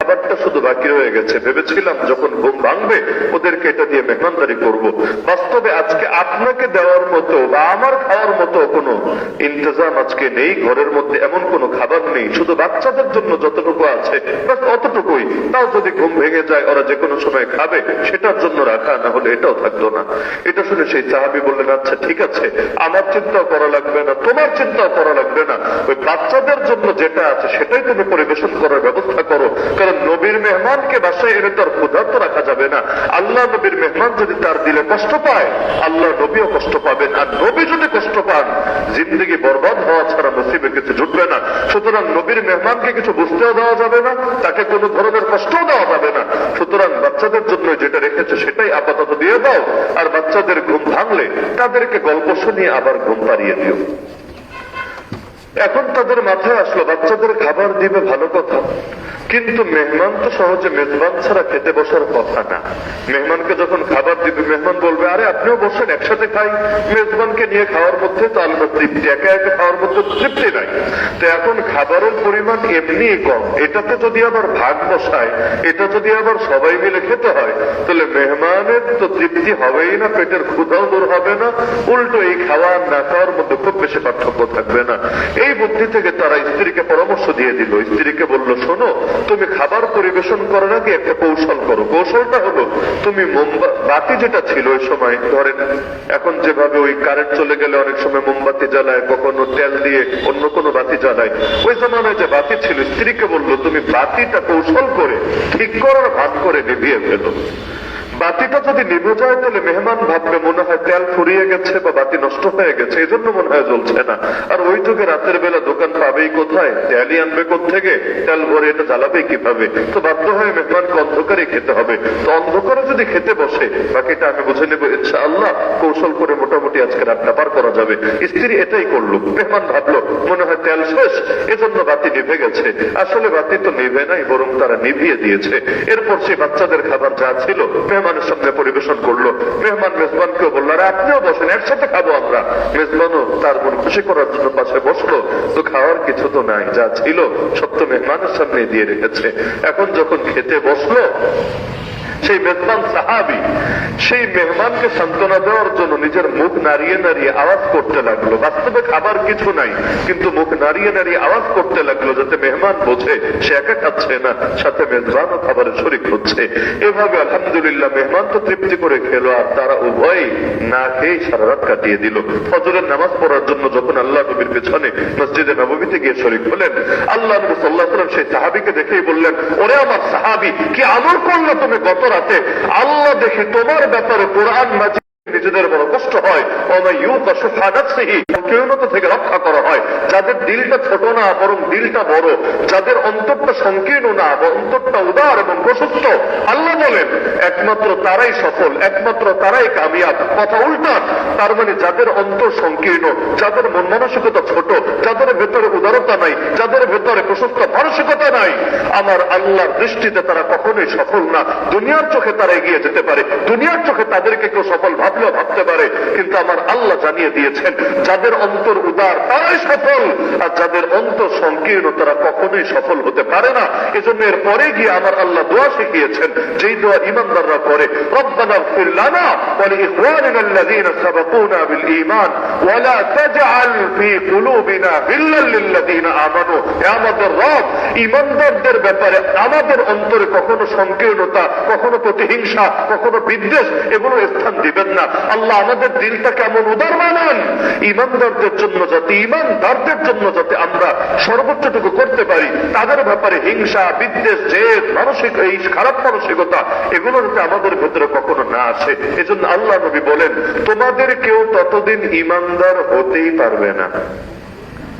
খাবারটা শুধু বাকি রয়ে গেছে। ভেবেছিলাম যখন ঘুম ভাঙবে, ওদেরকে এটা দিয়ে মেহমানদারি করব। বাস্তবে আজকে আপনাকে দেওয়ার মতো বা আমার খাওয়ার মতো কোনো ইন্তজাম আজকে নেই। ঘরের মধ্যে এমন কোনো খাবার নেই। শুধু বাচ্চাদের জন্য যতটুকু আছে বাস অতটুকুই। তাও যদি ঘুম ভেঙে যায়, ওরা যে কোনো সময় খাবে, সেটার জন্য রাখা, না হলে এটাও থাকল না। এটা শুনে সেই সাহাবি বললেন আচ্ছা ঠিক আছে। আমার চিন্তাও করা লাগবে না, তোমার চিন্তাও করা লাগবে না। ওই বাচ্চাদের জন্য যেটা আছে, সেটাই তুমি পরিবেশন করার ব্যবস্থা করো। কারণ নবীর মেহমানকে বাসায় এনে তার ক্ষুধার্ত রাখা যাবে না। আল্লাহ নবীর মেহমান যদি তার দিলে কষ্ট পায়, আল্লাহ নবীও কষ্ট পাবেন আর নবী যদি কষ্ট পান, জিন্দগি বরবাদ হওয়া ছাড়া নসিবে কিছু জুটবে না। সুতরাং নবীর মেহমানকে কিছু বুঝতেও দেওয়া যাবে না, তাকে কোনো ধরনের কষ্টও দেওয়া যাবে না। সুতরাং বাচ্চাদের জন্য যেটা রেখেছে সেটাই আপাতত দিয়ে দাও। আর বাচ্চাদের ঘুম ভাঙলে তাদেরকে গল্প শুনিয়ে আবার ঘুম পাড়িয়ে দিও। এখন তাদের মাথায় আসলো, বাচ্চাদের খাবার দিবে ভালো কথা। কিন্তু মেহমান তো সহজে মেজবান ছাড়া খেতে বসার কথা না। মেহমানকে যখন খাবার দিবে, মেহমান বলবে, আরে, আপনিও বসেন, একসাথে খাই। মেজবানকে নিয়ে খাওয়ার মধ্যে তো আলাদা তৃপ্তি, একা একা খাওয়ার মধ্যে তৃপ্তি নাই। তো এখন খাবারের পরিমাণ এমনি কম। এটাতে যদি আবার ভাগ বসায়, এটা যদি আবার সবাই মিলে খেতে হয়, তাহলে মেহমানের তো তৃপ্তি হবেই না, পেটের ক্ষুধাও দূর হবে না, উল্টো এই খাওয়া না খাওয়ার মধ্যে খুব বেশি পার্থক্য থাকবে না। এই বুদ্ধি থেকে তারা স্ত্রীকে পরামর্শ দিয়ে দিল। স্ত্রীকে বলল, শোনো তুমি খাবার পরিবেশন করার আগে একটা কৌশল করো। কৌশলটা হলো, তুমি বাতি যেটা ছিল ওই সময়, ধরেন এখন যেভাবে ওই কারেন্ট চলে গেলে অনেক সময় মোমবাতি জ্বালায়, কখনো তেল দিয়ে অন্য কোনো বাতি জ্বালায়। ওই জমানায় যে বাতি ছিল, স্ত্রীকে বলল, তুমি বাতিটা কৌশল করে ঠিক করার ভাগ করে নিভিয়ে ফেলো। বাতিটা যদি নিভে যায় তাহলে মেহমান ভাববে মনে হয় তেল ফুরিয়ে গেছে বা বাতি নষ্ট হয়ে গেছে এই জন্য মনে হয় জ্বলছে না। আর ওই যুগে রাতের বেলা দোকান পাবেই কোথায়? তেলই আনবে থেকে তেল ভরে এটা জ্বালাবে কীভাবে? তো বাধ্য হয়ে মেহমানকে অন্ধকারে খেতে হবে। তো অন্ধকারে যদি খেতে বসে, বাকিটা আমি বুঝে নেব ইচ্ছা আল্লাহ কৌশল করে মোটামুটি আজকে রাতটা পার করা যাবে। স্ত্রী এটাই করল। মেহমান ভাবলো, মনে হয় তেল শেষ, এজন্য বাতি নিভে গেছে। আসলে বাতি তো নিভে নাই, বরং তারা নিভিয়ে দিয়েছে। এরপর সেই বাচ্চাদের খাবার যা ছিল মেহমানের সামনে পরিবেশন করল। মেহমান মেজবানকেও বলল, আর আপনিও বসেন, একসাথে খাব আমরা। মেজবানও তার মন খুশি করার জন্য পাশে বসল। তো খাওয়ার কিছু তো নাই, যা ছিল তো মেহমানের সামনে দিয়ে রেখেছে। এখন যখন খেতে বসল সেই মেজবান সাহাবি, সেই মেহমানকে সান্ত্বনা দেওয়ার জন্য নিজের মুখ নাড়িয়ে নাড়িয়ে আওয়াজ করতে লাগল। বাস্তবে খাবার কিছু নাই, কিন্তু মুখ নাড়িয়ে নাড়িয়ে আওয়াজ করতে লাগল যাতে মেহমান বোঝে সে একা খাচ্ছে না, সাথে মেজবানও খাবারের শরিক হচ্ছে। এভাবে আলহামদুলিল্লাহ মেহমান তো তৃপ্তি করে খেলো আর তারা উভয়ই না খেয়ে সারা রাত কাটিয়ে দিল। ফজরের নামাজ পড়ার জন্য যখন আল্লাহ নবীর পেছনে মসজিদে নবমীতে গিয়ে শরিক হলেন, আল্লাহ নবী সাল্লাহ সাল্লাম সেই সাহাবিকে দেখেই বললেন, ওরে আমার সাহাবি, কি আমল করল তুমি গত রাতে আল্লাহ দেখে তোমার ব্যাপারে কোরআন মাঝে নিজেদের বড় কষ্ট হয়। থেকে রক্ষা করা হয়। যাদের দিলটা ছোট না, বরং দিলটা বড়। যাদের অন্তরটা সংকীর্ণ না অন্তরটা উদার এবং প্রশস্ত। আল্লাহ বলেন, একমাত্র তারাই সফল, একমাত্র তারাই কামিয়াব। কথা উল্টা। তার মানে যাদের অন্তর সংকীর্ণ, যাদের মন মানসিকতা ছোট, যাদের ভেতরে উদারতা নাই, যাদের ভেতরে প্রশস্ত মানসিকতা নাই, আমার দৃষ্টিতে তারা কখনোই সফল না। দুনিয়ার চোখে তারা এগিয়ে যেতে পারে। দুনিয়ার চোখে তাদেরকে কেউ সফল ভাবলো ভাবতে পারে, কিন্তু আমার আল্লাহ জানিয়ে দিয়েছেন, যাদের অন্তর উদার তারাই সফল, আর যাদের অন্তর সংকীর্ণ তারা কখনোই সফল হতে পারে না। এজন্য এর পরে গিয়ে আমার আল্লাহ দোয়া শিখিয়েছেন, যেই দোয়া ইমানদাররা করে, রব্বানা ওয়ালি ইখওয়ানিনা আল্লাযিনা সাবাকুনা বিল ঈমান তাজআল ফি কুলুবিনা গিল্লাল লিল্লাযিনা আমানু। হে আমাদের রব ইমানদারদের ব্যাপারে আমাদের অন্তরে কখনো সংকীর্ণতা, কখনো প্রতিহিংসা, কখনো বিদ্বেষ, এগুলো স্থান দিবেন না। আল্লাহ আমাদের দিলটা কেমন উদার বানান ইমানদারদের জন্য যাতে, ইমানদারদের জন্য যাতে আমরা সর্বোচ্চটুকু করতে পারি, তাদের ব্যাপারে হিংসা, বিদ্বেষ, জেদ, মানসিক, এই খারাপ মানসিকতা এগুলো যাতে আমাদের ভেতরে কখনো না আসে। এজন্য আল্লাহ নবী বলেন, তোমাদের কেউ ততদিন ইমানদার হতেই পারবে না।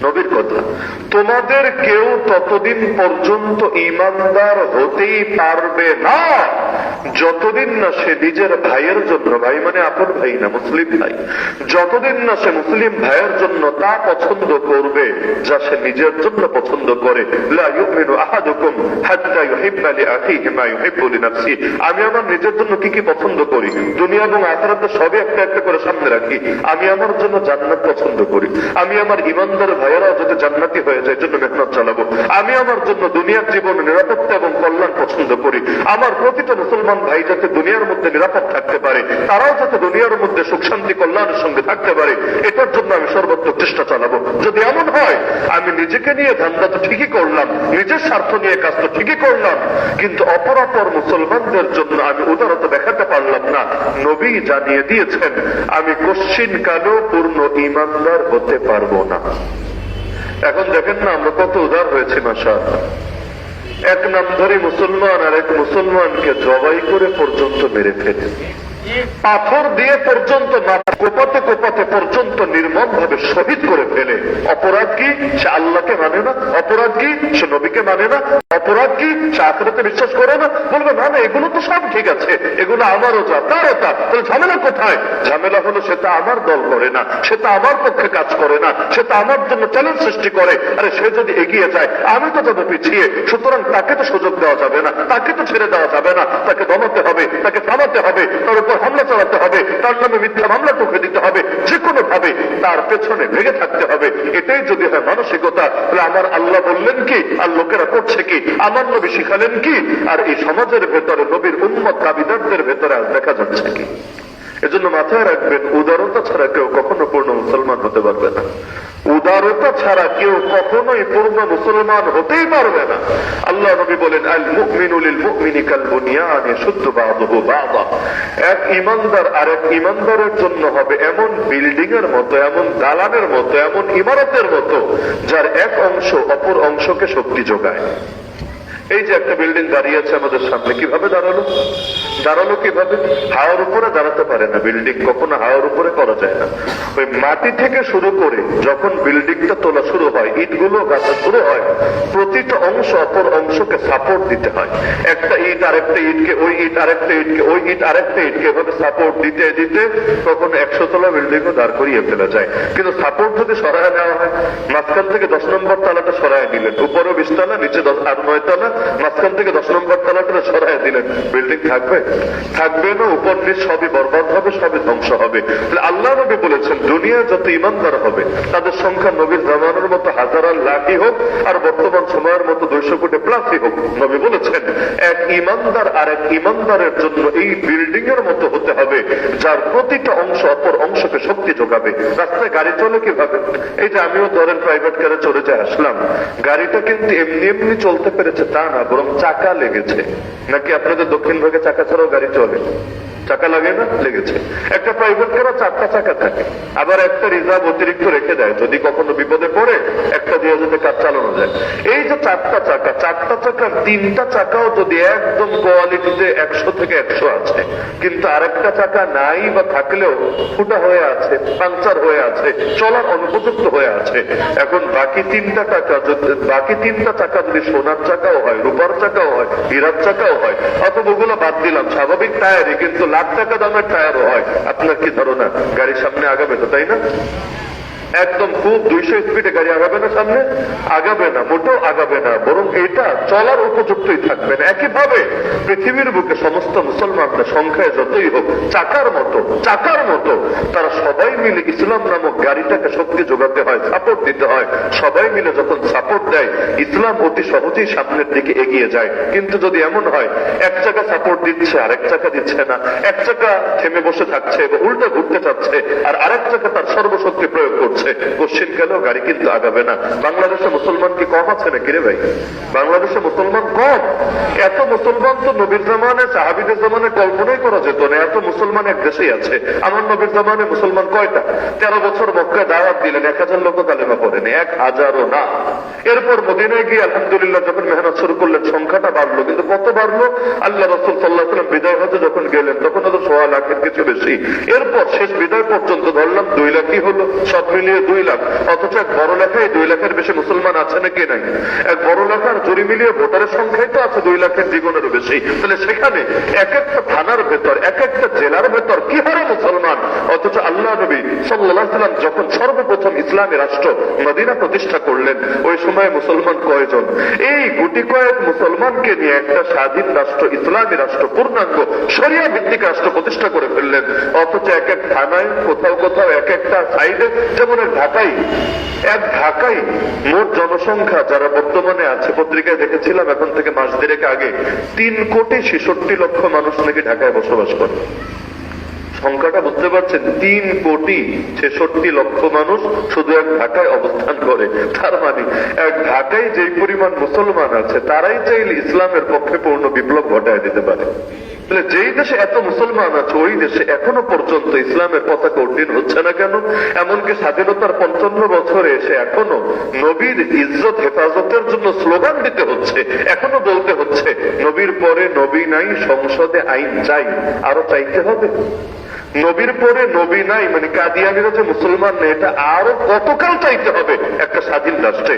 নবীর কথা। তোমাদের কেউ ততদিন পর্যন্ত ইমানদার হতেই পারবে না। যতদিন না সে নিজের ভাইয়ের জন্য, ভাই মানে আপন ভাই না, মুসলিম ভাই। যতদিন না সে মুসলিম ভাইয়ের জন্য তা পছন্দ করবে, যা সে নিজের জন্য পছন্দ করে। আমি আমার নিজের জন্য কি কি পছন্দ করি? দুনিয়া এবং আখিরাতে সবই একটা একটা করে সামনে রাখি। আমি আমার জন্য জান্নাত পছন্দ করি। আমি আমার ইমানদার ভাই ভাইয়েরাও যাতে জান্নাতি হয়ে যায় জন্য মেহনত চালাবো। আমি আমার জন্য দুনিয়ার জীবন নিরাপত্তা এবং কল্যাণ পছন্দ করি। আমার প্রতিটা মুসলমান ভাই যাতে দুনিয়ার মধ্যে নিরাপদ থাকতে পারে, তারাও যাতে দুনিয়ার মধ্যে সুখ, শান্তি, কল্যাণের সঙ্গে থাকতে পারে, এটার জন্য আমি সর্বোচ্চ চেষ্টা চালাবো। যদি এমন হয়, আমি নিজেকে নিয়ে ধান্দা তো ঠিকই করলাম, নিজের স্বার্থ নিয়ে কাজ তো ঠিকই করলাম, কিন্তু অপরাপর মুসলমানদের জন্য আমি উদারতা দেখাতে পারলাম না। নবী জানিয়ে দিয়েছেন, আমি কশ্চিন কালেও পূর্ণ ইমানদার হতে পারব না। এখন দেখেন না, আমরা কত উদার হয়েছি মাসা এক নামধারী মুসলমান আর এক মুসলমানকে জবাই করে পর্যন্ত মেরে ফেলে পাথর দিয়ে পর্যন্ত কোপাতে কোপাতে পর্যন্ত নির্মম ভাবে শহীদ করে ফেলে। অপরাধ কি? সে আল্লাহকে মানে না। অপরাধ কি? সে নবীকে মানে না। অপরাধ কি? সে আখেরাতে বিশ্বাস করে না। বলবে, না না, এগুলো তো সব ঠিক আছে। এগুলো আমারও যা, তারও তা। তাহলে ঝামেলা কোথায়? ঝামেলা হলো সেটা আমার দল করে না। সেটা আমার পক্ষে কাজ করে না। সেটা আমার জন্য চ্যালেঞ্জ সৃষ্টি করে। আরে, সে যদি এগিয়ে যায়, আমি তো যাব পিছিয়ে। সুতরাং তাকে তো সুযোগ দেওয়া যাবে না। তাকে তো ছেড়ে দেওয়া যাবে না। তাকে দমাতে হবে, তাকে থামাতে হবে। তার উপর হামলা চালাতে হবে, তার নামে মিথ্যা মামলা টুকে দিতে হবে যে কোনো ভাবে তার পেছনে ভেঙে থাকতে হবে। এটাই যদি হয় মানসিকতা, তাহলে আমার আল্লাহ বললেন কি, আর লোকেরা করছে কি, আমার নবী শিখালেন কি, আর এই সমাজের ভেতরে নবীর উন্মত দাবিদারদের ভেতরে দেখা যাচ্ছে কি? এজন্য মাথায় রাখবেন, উদারতা ছাড়া কেউ কখনো পূর্ণ মুসলমান হতে পারবে না। উদারতা ছাড়া কেউ কখনোই পূর্ণ মুসলমান হতেই পারবে না। আল্লাহ নবী বলেন আল মুমিনুল মুমিনি কাল বুনিয়ানে শুদ্ধ বাদহু বাদা। এক ইমানদার আর এক ইমানদারের জন্য হবে এমন বিল্ডিং এর মতো, এমন দালানের মতো, এমন ইমারতের মতো, যার এক অংশ অপর অংশকে শক্তি যোগায়। এই যে একটা বিল্ডিং দাঁড়িয়ে আছে আমাদের সামনে, কীভাবে দাঁড়াল? দাঁড়াল কীভাবে? হাওয়ার উপরে দাঁড়াতে পারে না বিল্ডিং কখনো হাওয়ার উপরে করা যায় না। ওই মাটি থেকে শুরু করে যখন বিল্ডিংটা তোলা শুরু হয়, ইটগুলো গাছা শুরু হয়, প্রতিটা অংশ, অপর অংশকে সাপোর্ট দিতে হয়। একটা ইট আরেকটা ইটকে, ওই ইট আরেকটা ইটকে, ওই ইট আরেকটা ইটকে এভাবে সাপোর্ট দিতে দিতে তখন একশো তলা বিল্ডিংও দাঁড় করিয়ে ফেলা যায়। কিন্তু সাপোর্ট যদি সরায় নেওয়া হয়, মাঝখান থেকে দশ নম্বর তালাটা সরায় দিলেন উপরে বিশ তলা, নিচে দশ, আর নয় তলা মাঝখান থেকে দশ নম্বর তালাটা সরাই দিলেন। বিল্ডিং থাকবে? থাকবে না, উপর নিচ সবই বরবাদ হবে, সবই ধ্বংস হবে। তাহলে আল্লাহ নবী বলেছেন, দুনিয়া যত ইমানদার হবে, তাদের সংখ্যা নবীর জামানোর মতো হাজার লাখই হোক, আর বর্তমান সময়ের মতো দুইশো কোটি প্লাসই হোক, নবী বলেছেন, এক ইমানদার আর এক ইমানদারের জন্য এই বিল্ডিং এর মতো হতে হবে, যার প্রতিটা অংশ অপর অংশকে শক্তি যোগাবে। রাস্তায় গাড়ি চলে কীভাবে? এই যে আমিও ধরেন প্রাইভেট কারে চলে যায়, আসলাম। গাড়িটা কিন্তু এমনি এমনি চলতে পেরেছে, তা না বরং চাকা লেগেছে। নাকি আপনাদের দক্ষিণ ভাগে চাকা ছাড়াও গাড়ি চলে? চাকা লাগে না, লেগেছে। একটা প্রাইভেট কারও চারটা চাকা থাকে। আবার একটা রিজার্ভ অতিরিক্ত রেখে দেয়। যদি কখনো বিপদে পড়ে, একটা দিয়ে যাতে কাজ চালানো যায়। এই যে চারটা চাকা, চারটা চাকার তিনটা চাকাও যদি একদম কোয়ালিটিতে একশো থেকে একশো আছে, কিন্তু আরেকটা চাকা নাই বা থাকলেও ফুটা হয়ে আছে, পাংচার হয়ে আছে, চলার অনুপযুক্ত হয়ে আছে, এখন বাকি তিনটা টাকা যদি, বাকি তিনটা চাকা যদি সোনার চাকাও হয়, রূপার চাকাও হয়, হীরার চাকাও হয়, অথবা ওগুলো বাদ দিলাম, স্বাভাবিক টায়ারই কিন্তু লাখ টাকা দামের টায়ারও হয়। আপনার কি ধারণা? গাড়ির সামনে আগাবে তো তাই না? একদম খুব দুইশো স্পিডে গাড়ি আগাবে না সামনে? আগাবে না, মোটেও আগাবে না। বরং এটা চলার উপযুক্তই থাকবে না। একইভাবে পৃথিবীর বুকে সমস্ত মুসলমানরা সংখ্যায় যতই হোক, চাকার মতো চাকার মতো, তারা সবাই মিলে ইসলাম নামক গাড়িটাকে শক্তি যোগাতে হয় সাপোর্ট দিতে হয়। সবাই মিলে যখন সাপোর্ট দেয়, ইসলাম অতি সহজেই সামনের দিকে এগিয়ে যায়। কিন্তু যদি এমন হয়, এক চাকা সাপোর্ট দিচ্ছে আর এক চাকা দিচ্ছে না। এক চাকা থেমে বসে থাকছে বা উল্টো ঘুরতে চাচ্ছে, আর আরেক চাকা তার সর্বশক্তি প্রয়োগ করছে। কোশ্চিন গেল গাড়ি কিন্তু আগাবে না। বাংলাদেশে মুসলমান কি কম আছে নাকি রে ভাই? বাংলাদেশে মুসলমান কম। এত মুসলমান তো নবীর জামানে, সাহাবিদের জামানে কল্পনাই করা যেত না। এত মুসলমান এক দেশেই আছে। আমার নবীর জামানে মুসলমান কয়টা? তেরো বছর মক্কায় দাওয়াত দিলেন, এক হাজার লোক কালেমা পড়েনি, এক হাজারও না। এরপর মদিনায় গিয়ে আলহামদুলিল্লাহ যখন মেহনত শুরু করলেন, সংখ্যাটা বাড়লো। কিন্তু কত বাড়লো? আল্লাহ রসুল সাল্লাহ সাল্লাম বিদায় হতে যখন গেলেন, তখন হয়তো সোয়া লাখের কিছু বেশি। এরপর শেষ বিদায় পর্যন্ত ধরলাম দুই লাখই হলো। সব মিলিয়ে দুই লাখ। অথচ এক বড় লেখায় দুই লাখের বেশি মুসলমান আছে নাকি নাই? এক বড় লেখার জুড়ি মিলিয়ে ভোটারের সংখ্যাই তো আছে দুই লাখের দ্বিগুণেরও বেশি। তাহলে সেখানে এক একটা থানার ভেতর, এক একটা জেলার ভেতর কি হারে মুসলমান? অথচ আল্লাহ নবী সাল্লাহ সাল্লাম যখন সর্বপ্রথম ইসলামী রাষ্ট্র মদিনা প্রতিষ্ঠা করলেন, ওই সময় মুসলমান কয়জন? এই গুটি কয়েক মুসলমানকে নিয়ে একটা স্বাধীন রাষ্ট্র, ইসলামী রাষ্ট্র, পূর্ণাঙ্গ সরিয়া ভিত্তিক রাষ্ট্র প্রতিষ্ঠা করে ফেললেন। অথচ এক এক থানায় কোথাও কোথাও এক একটা সাইডে যেমন এক ঢাকাই এক ঢাকাই মোট জনসংখ্যা যারা বর্তমানে আছে, পত্রিকায় দেখেছিলাম এখন থেকে মাস দেড়েক আগে, তিন কোটি ছেষট্টি লক্ষ মানুষ নাকি ঢাকায় বসবাস করে। সংখ্যাটা বুঝতে পারছেন? তিন কোটি ছেষট্টি লক্ষ মানুষ শুধু এক ঢাকায় অবস্থান করে। তার মানে এক ঢাকায় যে পরিমাণ মুসলমান আছে, তারাই চাইলে ইসলামের পক্ষে পূর্ণ বিপ্লব ঘটায় দিতে পারে। তাহলে যেই দেশে এত মুসলমান আছে, ওই দেশে এখনও পর্যন্ত ইসলামের পতাকা উড্ডীন হচ্ছে না কেন? এমনকি স্বাধীনতার পঞ্চান্ন বছরে এসে এখনও নবীর ইজ্জত, হেফাজতের জন্য স্লোগান দিতে হচ্ছে, এখনও বলতে হচ্ছে, নবীর পরে নবী নাই, সংসদে আইন চাই, আরও চাইতে হবে। নবীর পরে নবী নাই মানে কাদিয়ানিরা যে মুসলমান নেই, এটা আরও কতকাল চাইতে হবে একটা স্বাধীন রাষ্ট্রে।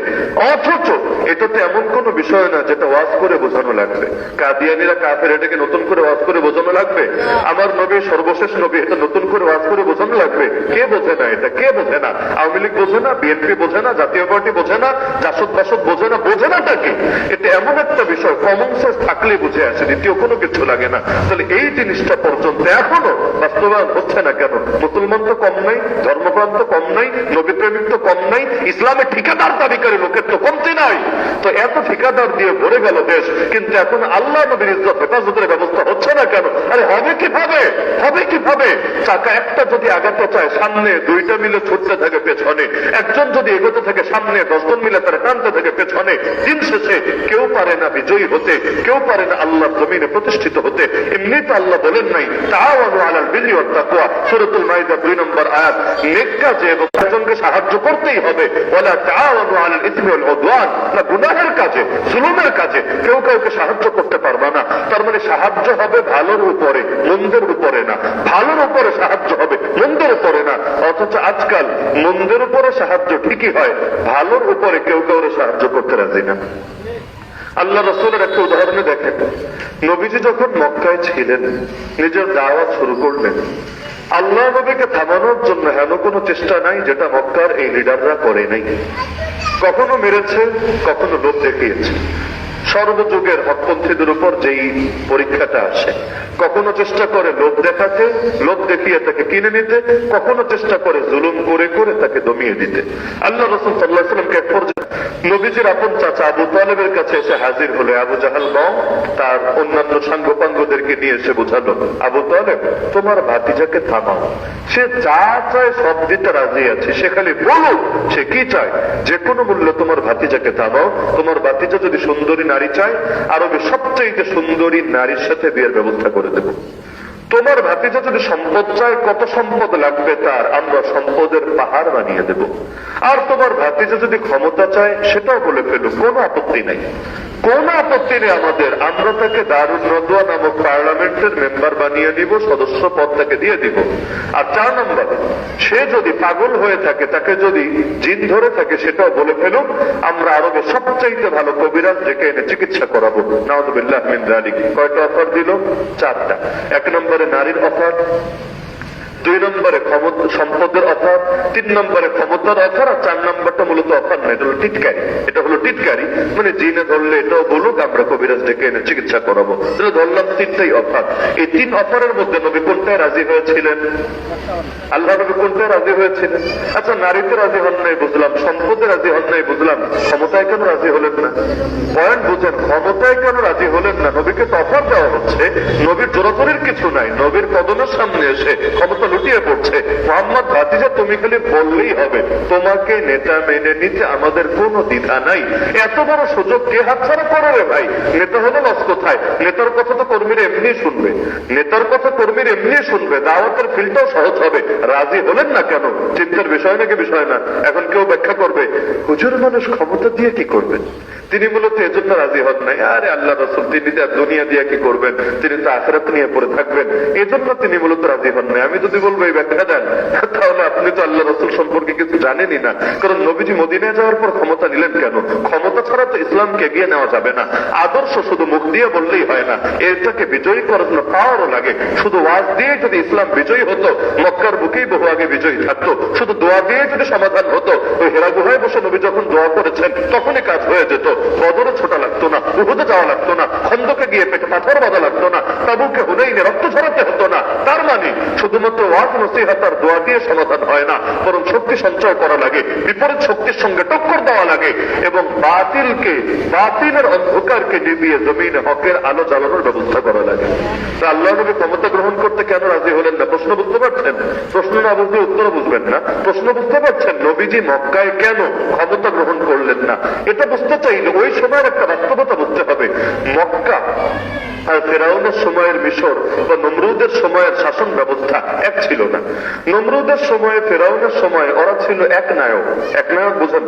অথচ এটা তো এমন কোন বিষয় না যেটা ওয়াজ করে বোঝানো লাগবে। কাদিয়ানিরা কাফের, এটাকে নতুন করে ওয়াজ করে বোঝানো লাগবে? আমার নবী সর্বশেষ নবী, এটা নতুন করে ওয়াজ করে বোঝানো লাগবে? কে বোঝে না এটা? কে বোঝে না? আওয়ামী লীগ বোঝে না, বিএনপি বোঝে না, জাতীয় পার্টি বোঝে না, জাসদ বাসদ বোঝে না বোঝে না তাকে এটা এমন একটা বিষয় কমন সেন্স থাকলে বুঝে আসে, দ্বিতীয় কোনো কিছু লাগে না। তাহলে এই জিনিসটা পর্যন্ত এখনও বাস্তবায়ন হচ্ছে না কেন? মুসলমান তো কম নাই, ধর্মপ্রাণ তো কম নাই নবী প্রেমিক তো কম নাই ইসলামের ঠিকাদার দাবিকারী লোকের তো কমতে নাই। তো এত ঠিকাদার দিয়ে ভরে গেল দেশ, কিন্তু এখন আল্লাহ নবীর ইজ্জত, হেফাজতের ব্যবস্থা হচ্ছে না কেন? আরে হবে কীভাবে? হবে কীভাবে? চাকা একটা যদি আগাতে চায়, সামনে দুইটা মিলে ছুটতে থাকে পেছনে। একজন যদি এগোতে থাকে, সামনে দশজন মিলে তারা টানতে থাকে পেছনে। দিন শেষে কেউ পারে না বিজয়ী হতে, কেউ পারে না আল্লাহ জমিনে প্রতিষ্ঠিত হতে। এমনি তো আল্লাহ বলেন নাই তাও আলাল বিলি তাকুয়া সুরতুল মাইদা দুই নম্বর আয়াত নেক কাজে একজনকে সাহায্য করতেই হবে। বলা তাও আলাল ইসমি ওয়াল উদওয়ান। না গুনাহের কাজে, জুলুমের কাজে কেউ কাউকে সাহায্য করতে পারবে না। তার মানে সাহায্য হবে ভালোর উপরে, মন্দের উপরে না। ভালোর উপরে সাহায্য হবে, মন্দের উপরে না। অথচ আজকাল মন্দের উপরে সাহায্য ঠিকই হয়, ভালোর উপরে কেউ কাউরে সাহায্য করতে রাজি না। আল্লাহ রসুলের একটা উদাহরণে দেখেন। নবীজি যখন মক্কায় ছিলেন, নিজের দাওয়াত শুরু করলেন। আল্লাহ নবীকে থামানোর জন্য এমন কোনো চেষ্টা নাই যেটা মক্কার এই লিডাররা করে নাই। কখনো মেরেছে, কখনো লোভ দেখিয়েছে। সর্বযুগের হকপন্থীদের উপর যেই পরীক্ষাটা আসে, কখনো চেষ্টা করে লোভ দেখাতে, লোভ দেখিয়ে তাকে কিনে নিতে, কখনো চেষ্টা করে জুলুম করে করে তাকে দমিয়ে দিতে। আল্লাহ রসুল সাল্লাহ সাল্লামকে এক পর্যায়ে নবীজির আপন চাচা আবু তালেবের কাছে এসে হাজির হলে। আবু জাহাল বং তার অন্যান্য সাঙ্গপাঙ্গদেরকে নিয়ে এসে বোঝালো, আবু তালেব, তোমার ভাতিজাকে থামাও। সে যা চায় সব দিতে রাজি আছে। সে খালি বলো সে কি চায়? যে কোনো মূল্য তোমার ভাতিজাকে থামাও। তোমার ভাতিজা যদি সুন্দরী নারী চায় আরবে সবচেয়ে সুন্দরী নারীর সাথে বিয়ের ব্যবস্থা করে দেব। তোমার ভাতিজা যদি সম্পদ চায়, কত সম্পদ লাগবে তার? আমরা সম্পদের পাহাড় বানিয়ে দেব। আর তোমার ভাতিজা যদি ক্ষমতা চায়, সেটাও বলে ফেলুক, কোনো আপত্তি নাই। কোন আপত্তি নেই আমাদের। আমরা তাকে দারুণ নদুয়া নামক পার্লামেন্টের মেম্বার বানিয়ে দিব, সদস্য পদ তাকে দিয়ে দিব। আর চার নম্বর, সে যদি পাগল হয়ে থাকে, তাকে যদি জিন ধরে থাকে, সেটাও বলে ফেলুক আমরা আরবে সবচাইতে ভালো কবিরাজ ডেকে এনে চিকিৎসা করাবো। নাহদুবিল্লাহ মিন জালিক কয়টা অফার দিল? চারটা। এক নম্বরে নারীর অফার দুই নম্বরে ক্ষমতা সম্পদের অফার, তিন নম্বরে ক্ষমতার অফার, আর চার নম্বরটা মূলত অফার না, এটা হলো টিটকারি। এটা হলো টিটকারি। মানে জিনে ধরলে এটাও বলুক, আমরা কবিরাজ ডেকে এনে চিকিৎসা করাবো। তাহলে ধরলাম তিনটাই অফার। এই তিন অফারের মধ্যে নবী কোনটায় রাজি হয়েছিলেন? আল্লাহ নবী কোনটায় রাজি হয়েছিলেন আচ্ছা নারীতে রাজি হন নাই, বুঝলাম। সম্পদে রাজি হন নাই, বুঝলাম। ক্ষমতায় কেন রাজি হলেন না? পয়েন্ট বুঝেন, ক্ষমতায় কেন রাজি হলেন না? নবীকে তো অফার দেওয়া হচ্ছে, নবীর জোরাজোরির কিছু নাই, নবীর কদমের সামনে এসে ক্ষমতা লুটিয়ে পড়ছে। মোহাম্মদ ভাতিজা, তুমি খালি বললেই হবে। তোমাকে নেতা মেনে নিতে আমাদের কোনো দ্বিধা নাই। এত বড় সুযোগ কে হাতছাড়া করে রে ভাই? নেতা হলো লস কোথায়? নেতার কথা তো কর্মীরা এমনি শুনবে। নেতার কথা কর্মীরা এমনি শুনবে। দাওয়াতের ফিল্ডটাও সহজ হবে। রাজি হলেন না কেন? চিন্তার বিষয় নাকি বিষয় না? এখন কেউ ব্যাখ্যা করবে? হুজুর মানুষ ক্ষমতা দিয়ে কি করবেন? তিনি মূলত এজন্য রাজি হন নাই। আরে আল্লাহ রসুল, তিনি দুনিয়া দিয়ে কি করবেন? তিনি তো আখরাত নিয়ে পড়ে থাকবেন। এজন্য তিনি মূলত রাজি হন নাই। আমি যদি যদি বলব এই ব্যাখ্যা দেন। তাহলে আপনি তো আল্লাহ রসুল সম্পর্কে কিছু জানেনই না। কারণ নবীজি মদিনায় যাওয়ার পর ক্ষমতা নিলেন কেন? ক্ষমতা ছাড়া তো ইসলামকে এগিয়ে নেওয়া যাবে না। আদর্শ শুধু মুখ দিয়ে বললেই হয় না। এটাকে বিজয়ী করার জন্য পাওয়ারও লাগে। শুধু ওয়াজ দিয়ে যদি ইসলাম বিজয়ী হতো, মক্কার বুকেই বহু আগে বিজয়ী থাকতো। শুধু দোয়া দিয়ে যদি সমাধান হতো, ওই হেরা গুহায় বসে নবী যখন দোয়া করেছেন, তখনই কাজ হয়ে যেত। বদরও ছোটা লাগতো না, উহুদে যাওয়া লাগতো না, খন্দকে গিয়ে পেটে পাথর বাঁধা লাগতো না, তাবুকে হুনেইনে রক্ত ছড়াতে হতো না। তার মানে শুধুমাত্র ওয়াজ নসিহাত দোয়া দিয়ে সমাধান হয় না, বরং শক্তি সঞ্চয় করা লাগে, বিপরীত শক্তির সঙ্গে টক্কর দেওয়া লাগে, এবং বাতিলকে, বাতিলের অন্ধকারকে নিবিয়ে জমিনে হকের আলো জ্বালানোর ব্যবস্থা করা লাগে। আল্লাহ নবী ক্ষমতা গ্রহণ করতে কেন রাজি হলেন না? প্রশ্ন বুঝতে পারছেন? প্রশ্ন না বুঝতে উত্তর বুঝবেন না। প্রশ্ন বুঝতে পারছেন, নবীজি মক্কায় কেন ক্ষমতা গ্রহণ করলেন না? এটা বুঝতে চাইলে ওই সময়ের একটা বাস্তবতা বুঝতে হবে। মক্কা ফেরাউনের সময়ের মিশর বা নমরুদের সময়ের শাসন ব্যবস্থা এক ছিল না। নমরুদের সময়ে, ফেরাউনের সময় ওরা ছিল এক নায়ক। এক নায়ক বুঝেন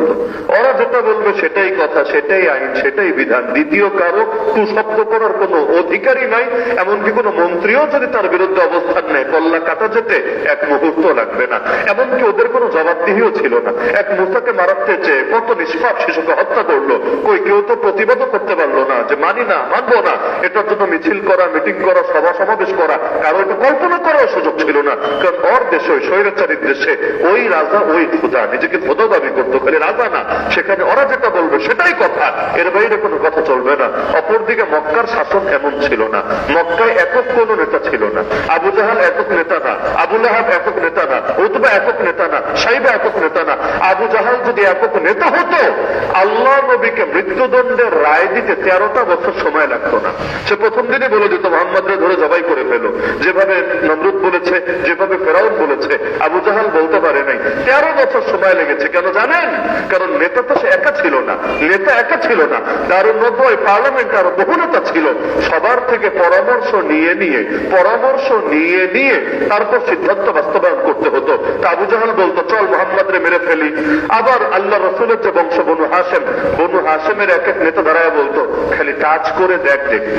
ওরা যেটা বলবে সেটাই কথা, সেটাই আইন, সেটাই বিধান। দ্বিতীয় কারও কুশব্দ করার কোনো অধিকারই নাই, এমনকি কোনো মন্ত্রীও যদি তার বিরুদ্ধে অবস্থান নেয়, কল্লা কাটা যেতে এক মুহূর্ত লাগবে না। এমনকি ওদের কোনো জবাবদিহিও ছিল না। এক মুসাকে মারাতে চেয়ে কত নিষ্পাপ শিশুকে হত্যা করল, কই কেউ তো প্রতিবাদও করতে পারল না যে মানি না, মানবো না, এটার জন্য মিছিল করা, মিটিং করা, সভা সমাবেশ করা, কারও এটা কল্পনা করার সুযোগ ছিল না। কারণ ওর দেশে স্বৈরাচারীর দেশে, ওই রাজা, ওই খোদা নিজেকে খোদা দাবি করতো, খালি রাজা না, সেখানে ওরা যেটা বলবে সেটাই কথা। এর বাইরে কোনো কথা চলবে না। অপরদিকে মক্কার শাসন এমন ছিল না। মক্কায় একক কোন নেতা ছিল না। আবু জাহাল একক নেতা না। আবু লাহাব একক নেতা না। উতবা একক নেতা না। সাইবা একক নেতা না। আবু জাহাল যদি একক নেতা হতো, আল্লাহ নবীকে মৃত্যুদণ্ডের রায় দিতে তেরোটা বছর সময় লাগতো না। সে প্রথম দিনে বলে দিত মোহাম্মদরে ধরে জবাই করে ফেলো। যেভাবে নমরুদ বলেছে, যেভাবে ফেরাউন বলেছে, আবু জাহাল বলতে পারে নাই। তেরো বছর সময় লেগেছে, কেন জানেন? কারণ নেতা তো সে একা ছিল না, নেতা একা ছিল না। দারুণ নব্বই পার্লামেন্ট আরও বহু নেতা ছিল। সবার থেকে পরামর্শ নিয়ে নিয়ে, পরামর্শ নিয়ে নিয়ে তারপর সিদ্ধান্ত বাস্তবায়ন করতে হতো। তা আবু জাহাল বলতো, চল মোহাম্মদরে মেরে ফেলি। আবার আল্লাহ রসুলের যে বংশ বনু হাসেম বনু হাসেমের এক এক নেতা দাঁড়ায় বলতো, খালি টাচ করে দেখ দেখি।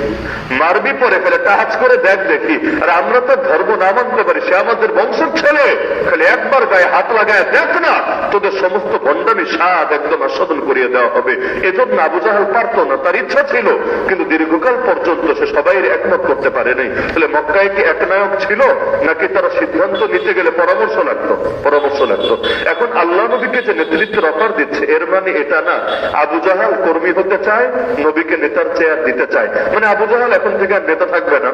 মারবি পরে ফেলে টাচ করে দেখ দেখি। আর আমরা তো ধর্ম না মানতে পারি, সে আমাদের বংশের ছেলে। খালি একবার গায়ে হাত লাগায় দেখ না, তোদের সমস্ত ভণ্ডামি স্বাদ একদম আস্বাদন করিয়ে দেওয়া হবে। এজন্য আবু জাহাল পারত না, তার ইচ্ছা ছিল, কিন্তু দীর্ঘকাল পর্যন্ত সে সবাই একমত করতে পারে নাই তাহলে মক্কায় কি একনায়ক ছিল, নাকি তারা সিদ্ধান্ত নিতে গেলে পরামর্শ লাগতো? পরামর্শ লাগতো। এখন আল্লাহ নবীকে যে নেতৃত্বের অফার দিচ্ছে, এর মানে এটা না, আবু জাহাল কর্মী হতে চায়, নবীকে নেতার চেয়ার দিতে চায়। মানে আবু জাহাল এখন থেকে আর নেতা থাকবে না।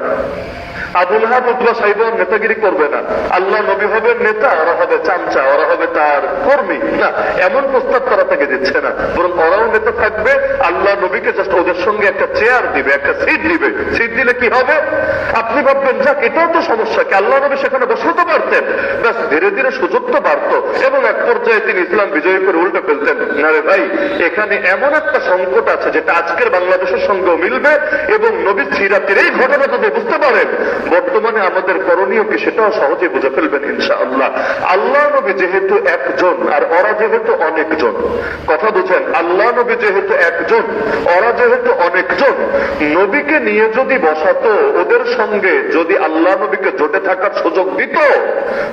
আবুল হাব উদ্বা সাহেব নেতাগিরি করবে না। আল্লাহ নবী হবে নেতা, ওরা হবে চামচা, ওরা হবে তার কর্মী। না, এমন প্রস্তাব তারা তাকে দিচ্ছে না। বরং ওরাও নেতা থাকবে, আল্লাহ নবীকে জাস্ট ওদের সঙ্গে একটা চেয়ার দিবে, একটা সিট দিবে। সিট দিলে কি হবে? আপনি ভাববেন, যাক, এটাও তো সমস্যা। কি আল্লাহ নবী সেখানে বসতে পারতেন? ব্যাস, ধীরে ধীরে সুযোগ তো বাড়তো। এবং এক পর্যায়ে তিনি ইসলাম বিজয়ী করে উল্টে ফেলতেন। না রে ভাই, এখানে এমন একটা সংকট আছে যেটা আজকের বাংলাদেশের সঙ্গেও মিলবে এবং নবী সিরাতের এই ঘটনা যদি বুঝতে পারেন, বর্তমানে আমাদের করণীয় কি সেটাও সহজে বুঝে ফেলবেন ইনশা আল্লাহ আল্লাহ নবী যেহেতু একজন, আর ওরা যেহেতু অনেকজন। কথা বুঝেন, আল্লাহ নবী যেহেতু একজন, ওরা যেহেতু অনেকজন, নবীকে নিয়ে যদি বসাতো, ওদের সঙ্গে যদি আল্লাহ নবীকে জোটে থাকার সুযোগ দিত,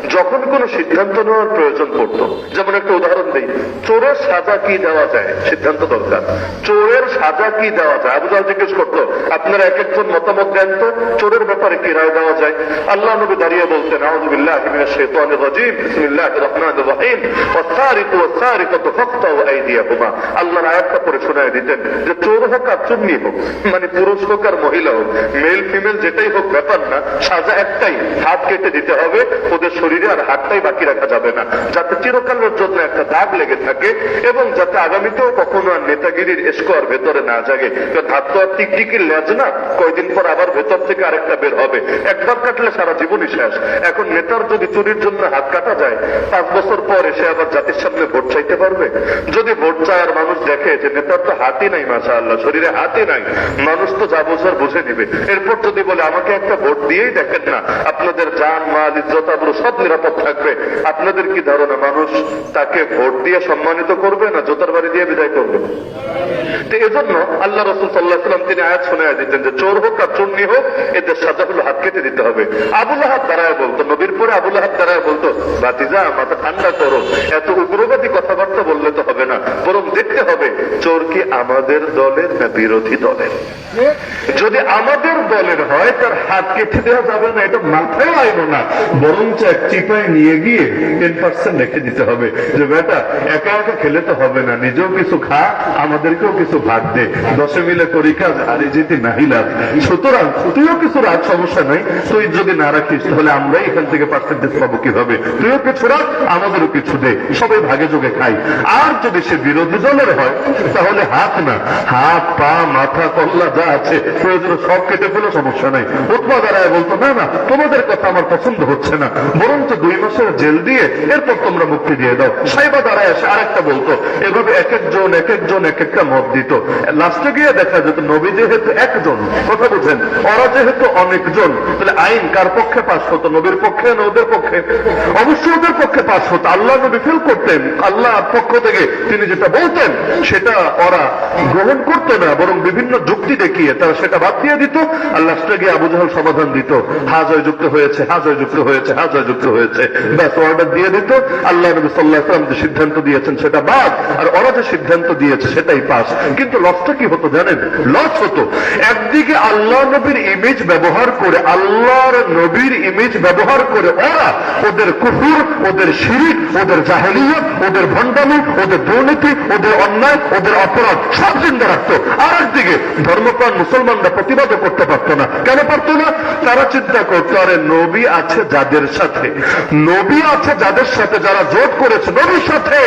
যখন কোনো সিদ্ধান্ত নেওয়ার প্রয়োজন পড়তো। যেমন একটা উদাহরণ দিই, চোরের সাজা কি দেওয়া যায়? সিদ্ধান্ত দরকার। চোরের সাজা কি দেওয়া যায়? আবু জিজ্ঞেস করতো আপনারা এক একজন মতামত দেন তো চোরের ব্যাপারে কি রায় দেওয়া যায়? আল্লাহ নবী দাঁড়িয়ে বলতেন মানে ওদের শরীরে আর হাতটাই বাকি রাখা যাবে না। যাতে চিরকালের জন্য একটা দাগ লেগে থাকে এবং যাতে আগামীতেও কখনো আর নেতাগিরির স্কোয়ার ভেতরে না জাগে। হাত তো আর টিকটিকির লেজ না? কয়দিন পর আবার ভেতর থেকে আরেকটা বের হবে। একবার কাটলে সারা জীবনই শেষ। এখন নেতার যদি চুরির জন্য হাত কাটা যায়, পাঁচ বছর পর এসে আবার জাতির সামনে ভোট চাইতে পারবে? যদি ভোট চায় আর মানুষ দেখে যে নেতার তো হাতই নাই মাসা আল্লাহ শরীরে হাতই নাই, মানুষ তো যা বোঝার বুঝে নিবে। এরপর যদি বলে, আমাকে একটা ভোট দিয়েই দেখেন না, আপনাদের যান মাল, ইজ্জত, আবরু সব নিরাপদ থাকবে। আপনাদের কি ধারণা, মানুষ তাকে ভোট দিয়ে সম্মানিত করবে না জোতার বাড়ি দিয়ে বিদায় করবে? তো এজন্য আল্লাহ রসুল সাল্লাহ সাল্লাম তিনি আয়াত শুনে দিতেন যে চোর হোক আর চুন্নি হোক, এদের সাজা হলো হাত কেটে দিতে হবে। আবুল হাত দাঁড়ায় বলতো, নবীর পরে আবুল হাত দাঁড়ায় বলতো বাতিজা মাথা ঠান্ডা করো। এত উগ্রবাদী কথাবার্তা বললে তো হবে না, বরং দেখতে হবে চোর কি আমাদের দলের না বিরোধী দলের? যদি আমাদের দলের হয়, তার হাত কেটে দেওয়া যাবে না, এটা মাথায় আইব না। বরঞ্চ এক চিপায় নিয়ে গিয়ে টেন পার্সেন্ট রেখে দিতে হবে যে, বেটা, একা একা খেলে তো হবে না, নিজেও কিছু খা, আমাদেরকেও কিছু ভাগ দে। দশে মিলে করি কাজ এই যেতে নাহি লাভ সুতরাং তুইও কিছু রাখ, সমস্যা নাই। তুই যদি না রাখিস, তাহলে আমরাই এখান থেকে পার্সেন্টেজ পাবো কীভাবে? তুইও কিছু রাখ, আমাদেরও কিছু দে। সবাই ভাগে যোগে খাই। আর যদি সে বিরোধী দলের হয়, তাহলে হাত না। হাত, পা, মাথা, কল্লা, যা আছে, প্রয়োজনে সব কেটে ফেলে, সমস্যা নাই। উৎপা দাঁড়ায় বলতো, না না, তোমাদের কথা আমার পছন্দ হচ্ছে না। বরঞ্চ দুই মাসের জেল দিয়ে এরপর তোমরা মুক্তি দিয়ে দাও। সাইবা দাঁড়ায় এসে আরেকটা বলতো, এভাবে এক একজন এক একজন এক একটা মত দিত লাস্টে গিয়ে দেখা যেত নবী যেহেতু একজন, কথা বুঝেন, ওরা যেহেতু অনেকজন, তাহলে আইন কার পক্ষে পাশ হতো? নবীর পক্ষে না ওদের পক্ষে? অবশ্যই ওদের পক্ষে পাশ হতো। আল্লাহ নবী ফিল করতেন আল্লাহ পক্ষ থেকে তিনি যেটা বলতেন, সেটা ওরা গ্রহণ করতো না, বরং বিভিন্ন যুক্তি দেখিয়ে তারা সেটা বাদ দিয়ে দিত, আর লাস্টে গিয়ে আবু জাহাল সমাধান দিত। হাজয় যুক্ত হয়েছে, হাজয় যুক্ত হয়েছে, হাজয় যুক্ত হয়েছে। ব্যাস অর্ডার দিয়ে দিত। আল্লাহ নবী সাল্লাহ ইসলাম যে সিদ্ধান্ত দিয়েছেন সেটা বাদ, আর ওরা যে সিদ্ধান্ত দিয়েছে সেটাই পাস কিন্তু লসটা কি হতো জানেন? লস হতো। একদিকে আল্লাহ নবীর ইমেজ ব্যবহার করে, আল্লাহর নবীর ইমেজ ব্যবহার করে ওরা ওদের কুকুর ওদের শিরিক, ওদের জাহেলিয়ত, ওদের ভণ্ডামি, ওদের দুর্নীতি, ওদের অন্যায়, ওদের অপরাধ সব চিন্তা রাখতো। আর একদিকে ধর্মপ্রাণ মুসলমানরা প্রতিবাদও করতে পারতো না। কেন পারতো না? তারা চিন্তা করতো, আরে নবী আছে যাদের সাথে। নবী আছে যাদের সাথে, যারা জোট করেছে, নবীর সাথে।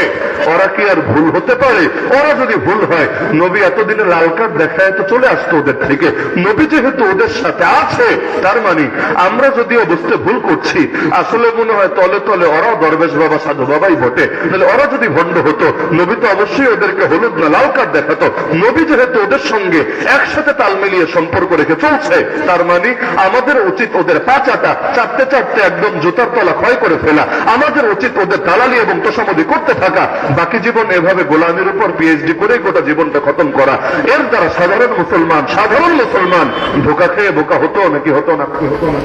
ওরা কি আর ভুল হতে পারে? ওরা যদি ভুল হয় নবী এতদিনে লাল কার্ড দেখায় তো চলে আসতো ওদের থেকে। নবী যেহেতু ওদের সাথে আছে, তার মানে আমরা যদিও বুঝতে ভুল করছি, আসলে মনে হয় তলে তলে ওরাও দরবেশ বাবা, সাধু বাবাই বটে। তাহলে ওরা যদি ভণ্ড হতো, নবী তো অবশ্যই ওদেরকে হলুদ না লাল কার্ড দেখাতো। নবী যেহেতু ওদের সঙ্গে একসাথে তাল মিলিয়ে সম্পর্ক রেখে চলছে, তার মানে আমাদের উচিত ওদের পাচাটা চারটে চারটে একদম জুতার তলা ক্ষয় করে ফেলা। আমাদের উচিত ওদের দালালি এবং তোষামদি করতে থাকা। বাকি জীবন এভাবে গোলামের উপর পিএইচডি করে গোটা জীবনটা খতম করা। এর দ্বারা সাধারণ মুসলমান সাধারণ মুসলমান ধোকা খেয়ে বোকা হতো নাকি হতো না কি হতো না?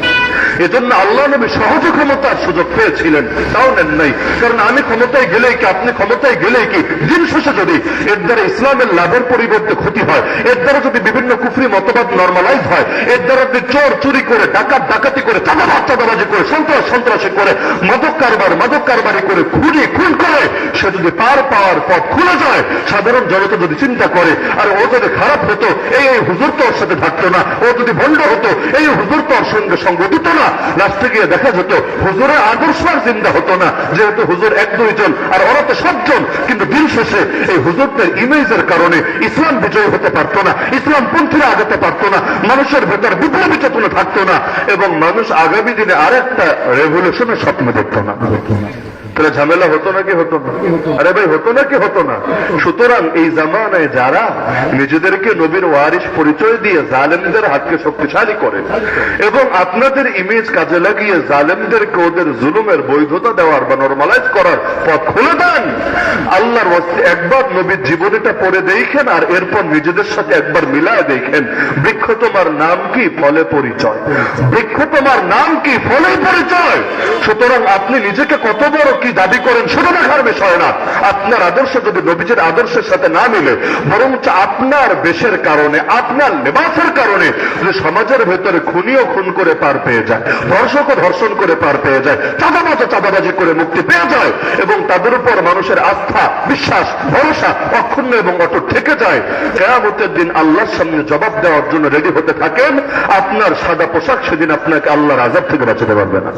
এজন্য আল্লাহ নবী সহজ ক্ষমতার সুযোগ পেয়েছিলেন। তাও নেন নাই। কারণ আমি ক্ষমতায় গেলেই কি, আপনি ক্ষমতায় গেলেই কি, দিন শেষে যদি এর দ্বারা ইসলামের লাভের পরিবর্তে ক্ষতি হয়, এর দ্বারা যদি বিভিন্ন কুফরি মতবাদ নর্মালাইজ হয়, এর দ্বারা যদি চোর চুরি করে, ডাকাত ডাকাতি করে, চাঁদাবাজ চাঁদাবাজি করে, সন্ত্রাস সন্ত্রাসী করে, মাদক কারবার, মাদক কারবারি করে, খুনি, খুন করে, সে যদি পার পাওয়ার পথ খুলে যায়, সাধারণ জনতা যদি চিন্তা করে। আর ও যদি খারাপ হতো, এই এই হুজুর তো ওর সাথে থাকতো না। ও যদি ভণ্ড হতো, এই হুজুর তো ওর সঙ্গে সংগঠিত না। লাস্টে গিয়ে দেখা যেত হুজুরের আদর্শ আর চিন্তা হতো না। যেহেতু হুজুর এক দুইজন আর ওরা তো সাতজন কিন্তু দিন শেষে এই হুজুরদের ইমেজের কারণে ইসলাম বিজয় হতে পারতো না। ইসলাম পন্থীরা আগাতে পারতো না। মানুষের ভেতর বিপ্লবী চেতনা থাকতো না। এবং মানুষ আগামী দিনে আরেকটা রেভলিউশনের স্বপ্ন দেখতো না। তাহলে ঝামেলা হতো নাকি হতো না? আরে ভাই, হতো নাকি হতো না? সুতরাং এই জামানায় যারা নিজেদেরকে নবীর ওয়ারিস পরিচয় দিয়ে জালেমদের হাতকে শক্তিশালী করে এবং আপনাদের ইমেজ কাজে লাগিয়ে জালেমদেরকে ওদের জুলুমের বৈধতা দেওয়ার বা নর্মালাইজ করার পথ খুলে দেন। আল্লাহর একবার নবীর জীবনীটা পড়ে দেখেন আর এরপর নিজেদের সাথে একবার মিলায় দেখেন। বৃক্ষ তোমার নাম কি? ফলে পরিচয়। বৃক্ষ তোমার নাম কি? ফলে পরিচয়। সুতরাং আপনি নিজেকে কত বড় কি দাবি করেন সেটা দেখার বিষয় না। আপনার আদর্শ যদি নবীজের আদর্শের সাথে না মিলে, বরঞ্চ আপনার বেশের কারণে, আপনার লেবাসের কারণে যে সমাজের ভেতরে খুনিও খুন করে পার পেয়ে যায়, ধর্ষকও ধর্ষণ করে পার পেয়ে যায়, চাঁদাবাজও চাঁদাবাজি করে মুক্তি পেয়ে যায়, এবং তাদের উপর মানুষের আস্থা, বিশ্বাস, ভরসা অক্ষুণ্ণ এবং অটুট থেকে যায়, কেয়ামতের দিন আল্লাহর সামনে জবাব দেওয়ার জন্য রেডি হতে থাকেন, আপনার সাদা পোশাক সেদিন আপনাকে আল্লাহর আজাব থেকে বাঁচাতে পারবে না।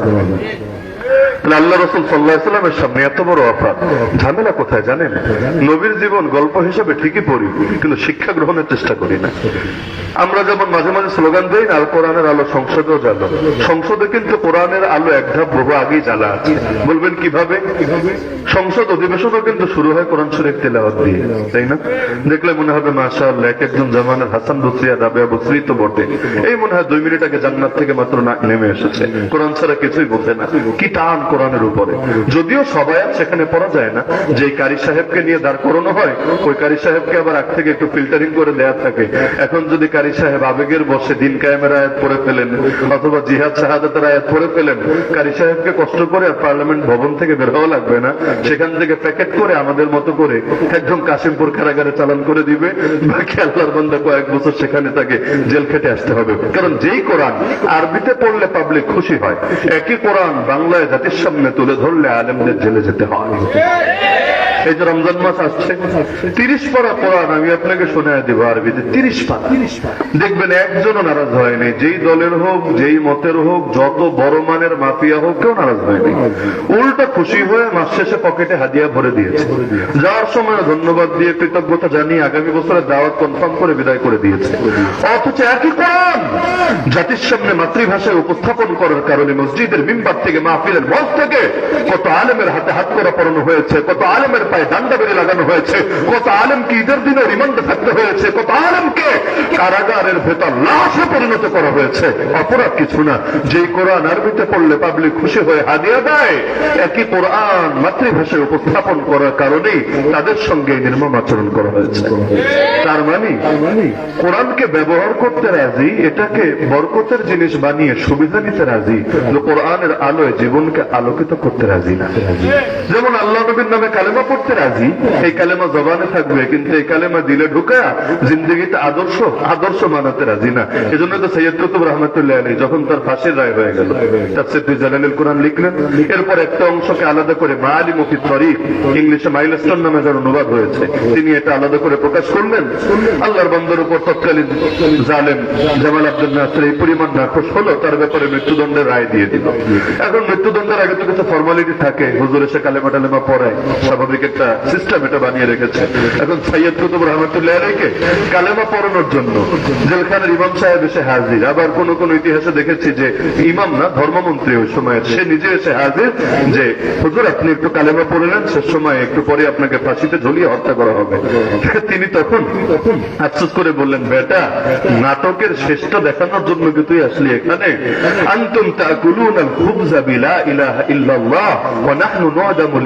তাহলে আল্লাহ রসুল সাল্লাহ সাল্লামের সামনে এত বড় অপরাধ। ঝামেলা কোথায় জানেন? নবীর জীবন গল্প হিসেবে ঠিকই পড়ি, কিন্তু শিক্ষা গ্রহণের চেষ্টা করি না। আমরা যেমন মাঝে মাঝে স্লোগান দিই না কোরআনের আলো সংসদেও জ্বালো। সংসদে কিন্তু কোরআনের আলো এক ধাপ বহু আগেই জ্বালা আছে। বলবেন কীভাবে? সংসদ অধিবেশনও কিন্তু শুরু হয় কোরআন শরীফ তেলাওয়াত দিয়ে, তাই না? দেখলে মনে হবে, মাশাআল্লাহ, এক একজন জামানের হাসান বসরি আর রাবেয়া বসরি তো বটে। এই মনে হয় দুই মিনিট আগে জান্নাত থেকে মাত্র নেমে এসেছে। কোরআন ছাড়া কিছুই বোঝে না। কি টান কোরআনের উপরে। যদিও সবাই আর সেখানে পড়া যায় না। যে কারি সাহেবকে নিয়ে দাঁড় করানো হয়, ওই কারি সাহেবকে আবার আগ থেকে একটু ফিল্টারিং করে দেয়া থাকে। এখন যদি কারি সাহেব আবেগের বসে দিন কায়েমের আয়াত পড়ে ফেলেন, অথবা জিহাদ শাহাদাতের আয়াত পড়ে ফেলেন, কারি সাহেবকে কষ্ট করে আর পার্লামেন্ট ভবন থেকে বের হওয়া লাগবে না। সেখান থেকে প্যাকেট করে আমাদের মতো করে একদম কাশিমপুর কারাগারে চালান করে দিবে। বাকি আল্লাহর বান্দা কয়েক বছর সেখানে তাকে জেল খেটে আসতে হবে। কারণ যেই কোরআন আরবিতে পড়লে পাবলিক খুশি হয়। একই কোরআন বাংলায় জাতির সামনে তুলে ধরলে আলেমদের জেলে যেতে হয়। এই যে রমজান মাস আসছে, তিরিশ পারা কোরআন আমি আপনাকে শোনায় দেবো আরবিতে। তিরিশ পারা। দেখবেন একজনও নারাজ হয়নি। যেই দলের হোক, যেই মতের হোক, যত বড় মানের মাফিয়া হোক, কেউ নারাজ হয়নি। উল্টা খুশি হয়ে মাস শেষে পকেটে হাদিয়া ভরে দিয়েছে। যাওয়ার সময় ধন্যবাদ দিয়ে কৃতজ্ঞতা জানিয়ে আগামী বছরের দাওয়াত কনফার্ম করে বিদায় করে দিয়েছে। অথচ একই কোরআন জাতির সামনে মাতৃভাষায় উপস্থাপন করার কারণে মসজিদের মিম্বার থেকে মাহফিলের মঞ্চ থেকে কত আলেমের হাতে হাত করা পড়ানো হয়েছে, কত আলেমের পায়ে ডান্ডা বেড়ে লাগানো হয়েছে। কত আলেমকে ঈদের দিনে রিমান্ডে থাকতে হয়েছে, কত আলেমকে কারাগারের ভেতর লাশে পরিণত করা হয়েছে। অপরাধ কিছু না। যেই কোরআন আরবিতে পড়লে পাবলিক খুশি হয়ে হাদিয়া দেয়, একই কোরআন মাতৃভাষায় উপস্থাপন করার কারণেই তাদের সঙ্গে নির্মম আচরণ করা হয়েছে। তার মানে কোরআনকে ব্যবহার করতে রাজি, এটাকে বরকতের জিনিস বানিয়ে সুবিধা নিতে রাজি কোরআনের আলোয় জীবনকে আলোকিত করতে রাজি না। যেমন আল্লাহ নবীর নামে কালেমা পড়তে রাজি? এই কালেমা জবানে থাকবে, কিন্তু এই কালেমা দিলে ঢুকা জিন্দগিতে আদর্শ আদর্শ মানাতে রাজি না। এজন্য তো সৈয়দ কুতুব রহমতুল্লাহ আলী যখন তার ফাঁসির রায় হয়ে গেল তাফসির জালালিল কোরআন লিখলেন। এরপর একটা অংশকে আলাদা করে মাআলি মুফি তরিক, ইংলিশে মাইলস্টোন নামে যার অনুবাদ হয়েছে, তিনি এটা আলাদা করে প্রকাশ করলেন। আল্লাহর বন্দর উপর তৎকালীন জালেম জামাল আব্দুল নাসর এই পরিমাণ নাখোশ হলো, তার ব্যাপারে মৃত্যুদণ্ডের রায় দিয়ে দিল। এখন মৃত্যুদণ্ডের আগে তো কিছু ফর্মালিটি থাকে, হুজুর এসে কালেমা টালেমা পড়ায়, স্বাভাবিক একটা সিস্টেম এটা বানিয়ে রেখেছে। এখন সৈয়দ কুতুব রহমতুল্লাহ আলাইকে কালেমা পড়ানোর জন্য জেলখানের ইমাম সাহেব এসে হাজির। আবার কোন কোন ইতিহাসে দেখেছি যে ইমাম না, ধর্মমন্ত্রী ওই সময়ের সে নিজে এসে হাজির যে, হুজুর, আপনি একটু কালেমা পড়ে নেন শেষ সময় একটু পরে আপনাকে ফাঁসিতে ঝুলিয়ে হত্যা করা হবে। তিনি তখন আফসোস করে বললেন, বেটা, নাটকের শেষটা দেখানোর জন্য কি তুই আসলি এখানে? আন্তুম তাকুলুন খুবজা বিলা ইলাহা ইল্লাল্লাহ, ওয়া নাহনু নু'দামু